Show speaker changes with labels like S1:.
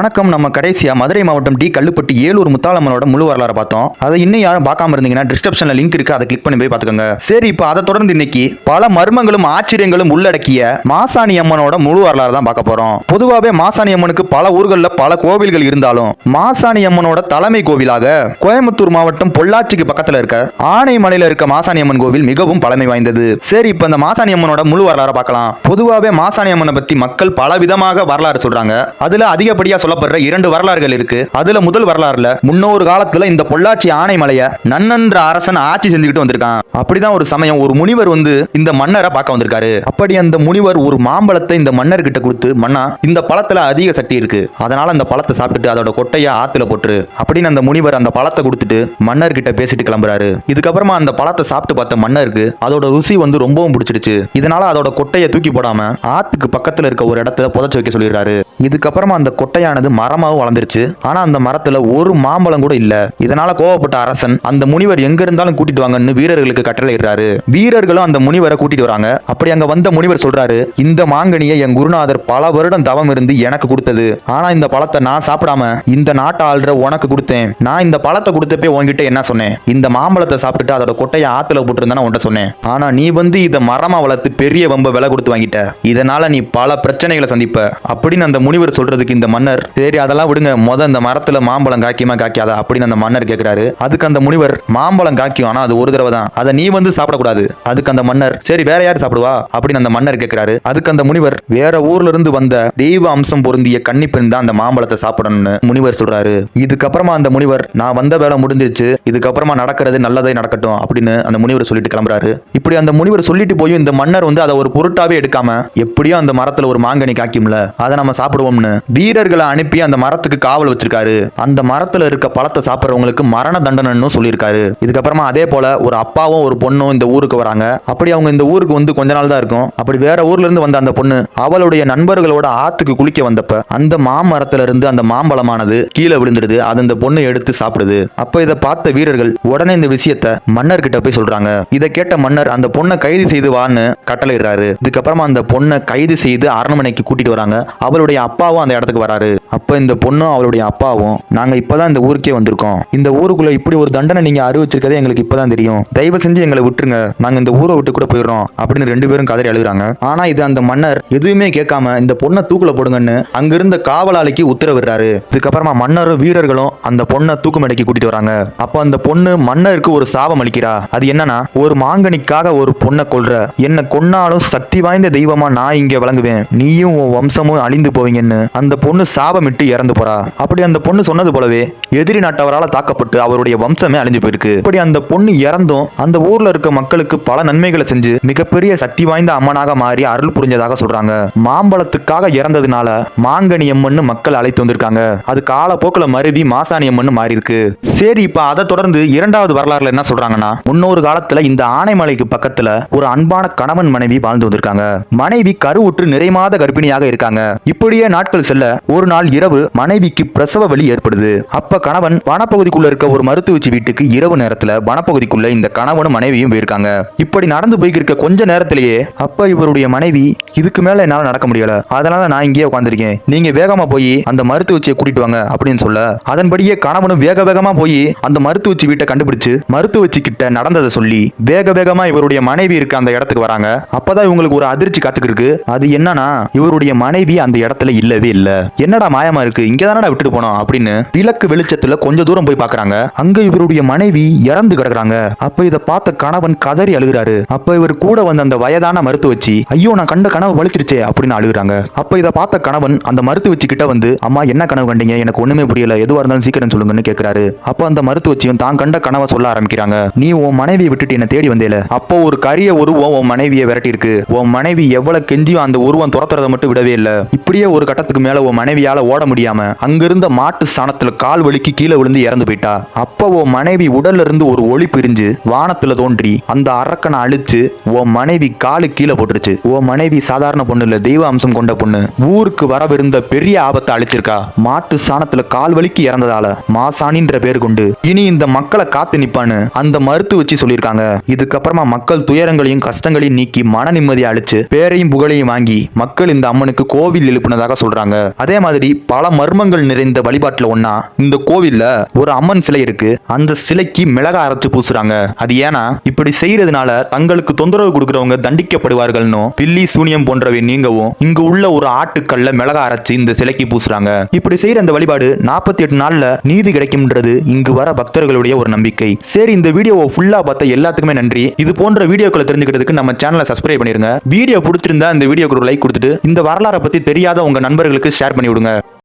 S1: வணக்கம் நம்ம கடைசியா மதுரை மாவட்டம் டி கல்லுப்பட்டி ஏலூர் முத்தாளம்மனோட முழு வரலாறு பார்த்தோம். அதை இன்னும் யாரும் பார்க்காம இருந்தீங்கன்னா டிஸ்கிரிப்ஷன்ல லிங்க் இருக்கு அதை கிளிக் பண்ணி போய் பார்த்துக்கோங்க. சரி இப்போ அதை தொடர்ந்து இன்னைக்கு பல மர்மங்களும் ஆச்சரியங்களும் உள்ளடக்கிய மாசாணி அம்மனோட முழு வரலாறு தான் பார்க்க போறோம். பொதுவாகவே மாசாணி அம்மனுக்கு பல ஊர்களில் பல கோவில்கள் இருந்தாலும் மாசாணி அம்மனோட தலைமை கோவிலாக கோயம்புத்தூர் மாவட்டம் பொள்ளாச்சிக்கு பக்கத்துல இருக்க ஆனைமலையில இருக்க மாசாணி அம்மன் கோவில் மிகவும் பழமை வாய்ந்தது. சரி இப்போ இந்த மாசாணி அம்மனோட முழு வரலாறு பார்க்கலாம். பொதுவாகவே மாசாணி அம்மனை பத்தி மக்கள் பல விதமாக வரலாறு சொல்றாங்க. அதுல அதிகப்படியா சொல்லப்படுற இரண்டு வரலாறுகள் இருக்கு. அதுல முதல் வரலாறுல முன்னொரு காலத்துல இந்த பொள்ளாச்சி ஆனைமலைய நன்னன்ற அரசன் ஆட்சி செஞ்சுக்கிட்டு வந்திருக்கான். அப்படிதான் ஒரு சமயம் ஒரு முனிவர் வந்து இந்த மன்னரை பார்க்க வந்திருக்காரு. அப்படி அந்த முனிவர் ஒரு மாம்பழத்தை இந்த மன்னர் கிட்ட கொடுத்து மன்னா இந்த பழத்துல அதிக சக்தி இருக்கு. அதனால அந்த பழத்தை சாப்பிட்டுட்டு அதோட கொட்டைய ஆத்துல போட்டுரு. அப்படின்னு அந்த முனிவர் அந்த பழத்தை கொடுத்துட்டு மன்னர் கிட்ட பேசிட்டு கிளம்புறாரு. இதுக்கப்புறமா அந்த பழத்தை சாப்பிட்டு பார்த்த மன்னருக்கு அதோட ருசி வந்து ரொம்பவும் பிடிச்சிருச்சு இதனால அதோட கொட்டையை தூக்கி போடாம ஆத்துக்கு பக்கத்துல இருக்க ஒரு இடத்துல புதைச்சு வைக்க சொல்லிடுறாரு. இதுக்கப்புறமா அந்த கொட்டையான கொட்டையானது மரமாகவும் வளர்ந்துருச்சு. ஆனா அந்த மரத்துல ஒரு மாம்பழம் கூட இல்ல. இதனால கோவப்பட்ட அரசன் அந்த முனிவர் எங்க இருந்தாலும் கூட்டிட்டு வாங்கன்னு வீரர்களுக்கு கட்டளையிடுறாரு வீரர்களும் அந்த முனிவரை கூட்டிட்டு வராங்க. அப்படி அங்க வந்த முனிவர் சொல்றாரு இந்த மாங்கனியை என் குருநாதர் பல வருடம் தவம் இருந்து எனக்கு கொடுத்தது. ஆனா இந்த பழத்தை நான் சாப்பிடாம இந்த நாட்டை ஆள்ற உனக்கு கொடுத்தேன். நான் இந்த பழத்தை கொடுத்தப்பே உன்கிட்ட என்ன சொன்னேன்? இந்த மாம்பழத்தை சாப்பிட்டுட்டு அதோட கொட்டையை ஆத்துல போட்டுருந்தா உன்கிட்ட சொன்னேன். ஆனா நீ வந்து இதை மரமா வளர்த்து பெரிய வம்ப விலை கொடுத்து வாங்கிட்ட. இதனால நீ பல பிரச்சனைகளை சந்திப்ப. அப்படின்னு அந்த முனிவர் சொல்றதுக்கு இந்த மன்னர் சரி அதெல்லாம் விடுங்க. முத இந்த மரத்துல மாம்பழம் காக்கியமா காய்க்காதா அப்படின்னு அந்த மன்னர் கேட்கிறாரு அதுக்கு அந்த முனிவர் மாம்பழம் காய்க்கும் ஆனா அது ஒரு தடவை தான் அதை நீ வந்து சாப்பிடக்கூடாது. அதுக்கு அந்த மன்னர் சரி வேற யார் சாப்பிடுவா? அப்படின்னு அந்த மன்னர் கேட்கிறாரு அதுக்கு அந்த முனிவர் வேற ஊர்ல இருந்து வந்த தெய்வ அம்சம் பொருந்திய கன்னிப்பெண் தான் அந்த மாம்பழத்தை சாப்பிடணும்னு முனிவர் சொல்றாரு. இதுக்கப்புறமா அந்த முனிவர் நான் வந்த வேலை முடிஞ்சிருச்சு இதுக்கப்புறமா நடக்கிறது நல்லதே நடக்கட்டும் அப்படின்னு அந்த முனிவர் சொல்லிட்டு கிளம்புறாரு. இப்படி அந்த முனிவர் சொல்லிட்டு போய் இந்த மன்னர் வந்து அதை ஒரு பொருட்டாவே எடுக்காம எப்படியும் அந்த மரத்துல ஒரு மாங்கனி காய்க்கும்ல அதை நம்ம சாப்பிடுவோம்னு. வீரர்களை அனுப்பி அந்த மரத்துக்கு காவல் வச்சிருக்காரு. அந்த மரத்துல இருக்க பழத்தை சாப்பிடுறவங்களுக்கு மரண தண்டனைன்னு சொல்லியிருக்காரு. இதுக்கப்புறமா அதே போல ஒரு அப்பாவும் ஒரு பொண்ணும் இந்த ஊருக்கு வராங்க. அப்படி அவங்க இந்த ஊருக்கு வந்து கொஞ்ச நாள் தான் இருக்கும். அப்படி வேற ஊர்ல இருந்து வந்த அந்த பொண்ணு அவளுடைய நண்பர்களோட ஆத்துக்கு குளிக்க வந்தப்ப அந்த மாமரத்துல இருந்து அந்த மாம்பழமானது கீழே விழுந்துடுது. அது அந்த பொண்ணு எடுத்து சாப்பிடுது. அப்ப இதை பார்த்த வீரர்கள் உடனே இந்த விஷயத்த மன்னர் கிட்ட போய் சொல்றாங்க. இதை கேட்ட மன்னர் அந்த பொண்ணை கைது செய்து வான்னு கட்டளையிடுறாரு. இதுக்கப்புறமா அந்த பொண்ணை கைது செய்து அரண்மனைக்கு கூட்டிட்டு வராங்க. அவளுடைய அப்பாவும் அந்த இடத்துக்கு வராரு. அப்போ இந்த பொண்ணும் அவளுடைய அப்பாவும் நாங்கள் இப்போதான் இந்த ஊருக்கே வந்திருக்கோம். இந்த ஊருக்குள்ள இப்படி ஒரு தண்டனை நீங்க அறிவிச்சிருக்கதே எங்களுக்கு இப்போதான் தெரியும். தயவு செஞ்சு எங்களை விட்டுருங்க. நாங்கள் இந்த ஊரை விட்டு கூட போயிடுறோம் அப்படின்னு ரெண்டு பேரும் கதறி அழுகுறாங்க. ஆனா இது அந்த மன்னர் எதுவுமே கேட்காம இந்த பொண்ணை தூக்குல போடுங்கன்னு அங்கிருந்த காவலாளிக்கு உத்தரவிடுறாரு. இதுக்கப்புறமா மன்னரும் வீரர்களும் அந்த பொண்ணை தூக்குமடைக்கு கூட்டிட்டு வராங்க. அப்போ அந்த பொண்ணு மன்னருக்கு ஒரு சாபம் அளிக்கிறா. அது என்னன்னா ஒரு மாங்கனிக்காக ஒரு பொண்ணை கொள்ற என்ன கொன்னாலும் சக்தி வாய்ந்த தெய்வமா நான் இங்க வழங்குவேன். நீயும் உன் வம்சமும் அழிந்து போவீங்கன்னு. அந்த பொண்ணு சாபமிட்டு இறந்து போறா. அப்படி அந்த பொண்ணு சொன்னது போலவே எதிரி நாட்டவரால் தாக்கப்பட்டு அவருடைய வம்சமே அழிஞ்சு போயிருக்கு. இப்படி அந்த பொண்ணு இறந்தும் அந்த ஊர்ல இருக்க மக்களுக்கு பல நன்மைகளை செஞ்சு மிகப்பெரிய சக்தி வாய்ந்த அம்மனாக மாறி அருள் புரிஞ்சதாக சொல்றாங்க. மாம்பழத்துக்காக இறந்ததுனால மாங்கனி அம்மன் மக்கள் அழைத்து வந்திருக்காங்க. அது காலப்போக்கில் மருவி மாசாணி அம்மன் மாறி இருக்கு சரி இப்ப அதை தொடர்ந்து இரண்டாவது வரலாறுல என்ன சொல்றாங்கன்னா முன்னொரு காலத்துல இந்த ஆனைமலைக்கு பக்கத்துல ஒரு அன்பான கணவன் மனைவி வாழ்ந்து வந்திருக்காங்க. மனைவி கருவுற்று நிறைமாத கர்ப்பிணியாக இருக்காங்க. இப்படியே நாட்கள் செல்ல ஒரு நாள் இரவு மனைவிக்கு பிரசவ வலி ஏற்படுது. அப்ப கணவன் வனப்பகுதிக்குள்ள இருக்க ஒரு மருத்துவச்சி வீட்டுக்கு இரவு நேரத்துல வனப்பகுதிக்குள்ள இந்த கணவனும் மனைவியும் போயிருக்காங்க. இப்படி நடந்து போய்க்கிருக்க கொஞ்ச நேரத்திலேயே அப்ப இவருடைய மனைவி இதுக்கு மேல என்னால நடக்க முடியல. அதனால நான் இங்கேயே உட்காந்துருக்கேன் நீங்க வேகமா போய் அந்த மருத்துவச்சியை கூட்டிட்டு வாங்க அப்படின்னு சொல்ல அதன்படியே கணவனும் வேக வேகமா போய் அந்த மருத்துவச்சி வீட்டை கண்டுபிடிச்சு மருத்துவச்சி கிட்ட நடந்ததை சொல்லி வேக வேகமா இவருடைய மனைவி இருக்க அந்த இடத்துக்கு வராங்க. அப்பதான் இவங்களுக்கு ஒரு அதிர்ச்சி காத்துக்கு இருக்கு அது என்னன்னா இவருடைய மனைவி அந்த இடத்துல இல்லவே இல்ல. என்னடா மாயமா இருக்கு. இங்க தானடா விட்டுட்டு போனோம் அப்படின்னு விளக்கு வெளிச்சத்துல கொஞ்ச தூரம் போய் பாக்குறாங்க. அங்க இவருடைய மனைவி இறந்து கிடக்குறாங்க. அப்ப இத பார்த்த கணவன் கதறி அழுகுறாரு. அப்ப இவர் கூட வந்த அந்த வயதான மருத்துவச்சி ஐயோ நான் கண்ட கனவு வலிச்சிருச்சே அப்படின்னு அழுகுறாங்க. அப்ப இத பார்த்த கணவன் அந்த மருத்துவச்சி கிட்ட வந்து அம்மா என்ன கனவு கண்டீங்க? எனக்கு ஒண்ணுமே புரியல. எதுவா இருந்தாலும் சீக்கிரம் சொல்லுங்கன்னு கேக்குறாரு. அப்ப அந்த மருத்துவச்சியும் தான் கண்ட கனவை சொல்ல ஆரம்பிக்கிறாங்க. நீ உன் மனைவியை விட்டுட்டு என்ன தேடி வந்தேல. அப்போ ஒரு கரிய உருவம் உன் மனைவியை விரட்டி இருக்கு உன் மனைவி எவ்வளவு கெஞ்சியும் அந்த உருவம் துரத்துறதை மட்டும் விடவே இல்ல. இப்படியே ஒரு கட்டத்துக்கு மேல உன் மனைவியால ஓட முடியாம அங்கிருந்த மாட்டு சாணத்துல கால் வலிக்கு கீழே விழுந்து இறந்து போயிட்டா. அப்போ உன் மனைவி உடல்ல இருந்து ஒரு ஒளி பிரிஞ்சு வானத்துல தோன்றி அந்த அரக்கனை அழிச்சு உன் மனைவி காலு கீழே போட்டுருச்சு. உன் மனைவி சாதாரண பொண்ணு இல்ல தெய்வ அம்சம் கொண்ட பொண்ணு. ஊருக்கு வரவிருந்த பெரிய ஆபத்தை அழிச்சிருக்கா. மாட்டு சாணத்துல கால் வலிக்கு இறந்ததால மாசாணின்ற பேர் கொண்டு இனி இந்த மக்களை காத்து நிப்பான்னு அந்த மருத்து வச்சு சொல்லியிருக்காங்க. இதுக்கப்புறமா மக்கள் துயரங்களையும் கஷ்டங்களையும் நீக்கி மன நிம்மதியை அழிச்சு பேரையும் புகழையும் வாங்கி மக்கள் இந்த அம்மனுக்கு கோவில் எழுப்பினதாக சொல்றாங்க. அதே மாதிரி பல மர்மங்கள் நிறைந்த வழிபாட்டுல ஒன்னா இந்த கோவில்ல ஒரு அம்மன் சிலை இருக்கு. அந்த சிலைக்கு மிளகா அரைச்சு பூசுறாங்க. அது ஏன்னா இப்படி செய்யறதுனால தங்களுக்கு தொந்தரவு கொடுக்கறவங்க தண்டிக்கப்படுவார்கள்னு பில்லி சூனியம் போன்றவை நீங்கவும் இங்கு உள்ள ஒரு ஆட்டுக்கல்ல மிளகா அரைச்சு இந்த சிலைக்கு பூசுறாங்க. இப்படி செய்யற அந்த வழிபாடு நாற்பத்தி எட்டு நாள்ல நீதி கிடைக்கும்ன்றது இங்கு வர பக்தர்களுடைய ஒரு நம்பிக்கை. சரி இந்த வீடியோவை ஃபுல்லா பார்த்த எல்லாத்துக்குமே நன்றி. இது போன்ற வீடியோக்களை தெரிஞ்சுக்கிறதுக்கு நம்ம சேனலை சப்ஸ்கிரைப் பண்ணிருங்க. வீடியோ பிடிச்சிருந்தா இந்த வீடியோக்கு ஒரு லைக் கொடுத்துட்டு இந்த வரலாறை பத்தி தெரியாத உங்க நண்பர்களுக்கு ஷேர் பண்ணி விடுங்க